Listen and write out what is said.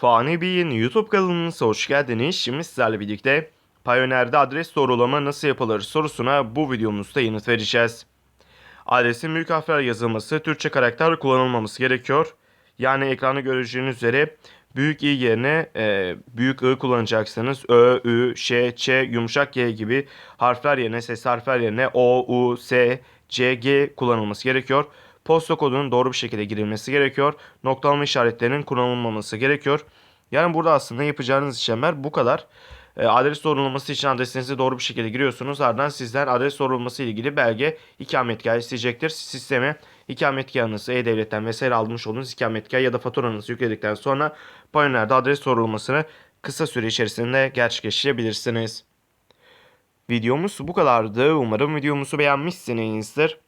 Fani Bey'in YouTube kanalınıza hoş geldiniz. Şimdi sizlerle birlikte Payoneer'de adres doğrulama nasıl yapılır sorusuna bu videomuzda yanıt vereceğiz. Adresin büyük harfler yazılması, Türkçe karakter kullanılmaması gerekiyor. Yani ekranda göreceğiniz üzere büyük i yerine e, büyük i kullanacaksınız. Ö, ü, ş, ç, yumuşak g gibi harfler yerine, ses harfler yerine o, u, s, c, g kullanılması gerekiyor. Posta kodunun doğru bir şekilde girilmesi gerekiyor. Noktalama işaretlerinin kullanılmaması gerekiyor. Yani burada aslında yapacağınız işlemler bu kadar. E, adres sorulması için adresinizi doğru bir şekilde giriyorsunuz. Ardından sizden adres sorulması ile ilgili belge ikametgah isteyecektir. Sisteme ikametgahınızı E-Devlet'ten vesaire almış olduğunuz ikametgah ya da faturanızı yükledikten sonra Payoneer'de adres sorulmasını kısa süre içerisinde gerçekleştirebilirsiniz. Videomuz bu kadardı. Umarım videomuzu beğenmişsinizdir.